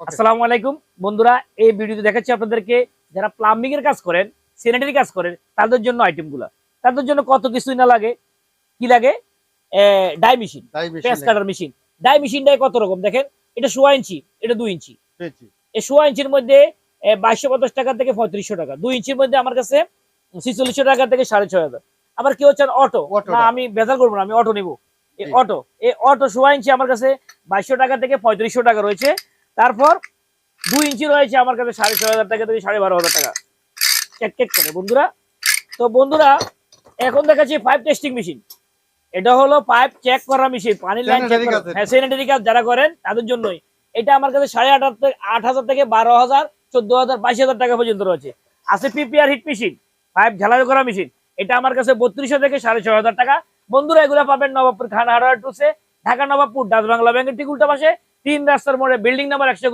আসসালামু আলাইকুম। বন্ধুরা এই ভিডিওতে দেখাচ্ছি আপনাদেরকে যারা প্লাম্বিং এর কাজ করেন স্যানিটারি কাজ করেন তাদের জন্য আইটেমগুলো তাদের জন্য কত কিছুই না লাগে। কি লাগে? ডাই মেশিন লাগে। কাটার মেশিন ডাই মেশিনটাই কত রকম? দেখেন এটা সোয়া ইঞ্চি এটা দুই ইঞ্চি। এই সোয়া ইঞ্চির মধ্যে বাইশশো পঞ্চাশ টাকা থেকে পঁয়ত্রিশশো টাকা। দুই ইঞ্চির মধ্যে আমার কাছে ছিচল্লিশশো টাকা থেকে সাড়ে ছয় হাজার। আবার কেউ চান অটো না আমি বেজার করব না আমি অটো নেব। এই অটো এই অটো সোয়া ইঞ্চি আমার কাছে বাইশশো টাকা থেকে পঁয়ত্রিশশো টাকা রয়েছে। তারপর দুই ইঞ্চি রয়েছে আমার কাছে সাড়ে ছয় হাজার টাকা থেকে সাড়ে বারো হাজার টাকা। চেক চেক করে বন্ধুরা। তো বন্ধুরা এখন দেখাচ্ছি পাইপ টেস্টিং মেশিন এটা হলো পাইপ চেক করা মেশিন পানির লাইন। হ্যাঁ স্যানিটারি কাজ যারা করেন তাদের জন্যই। এটা আমার কাছে সাড়ে আট হাজার থেকে আট হাজার থেকে বারো হাজার চোদ্দ হাজার বাইশ হাজার টাকা পর্যন্ত রয়েছে। আছে পিপিআর হিট মেশিন পাইপ ঝালাই করা মেশিন এটা আমার কাছে বত্রিশশো থেকে সাড়ে ছয় হাজার টাকা। বন্ধুরা এগুলো পাবেন নবাবপুর খান হার্ডওয়ার টুসে ঢাকা নবাবপুর ডাচ বাংলা ব্যাংকের ঠিক উল্টা পাশে। তিন রাস্তার মোড়ে বিল্ডিং নাম্বার একশো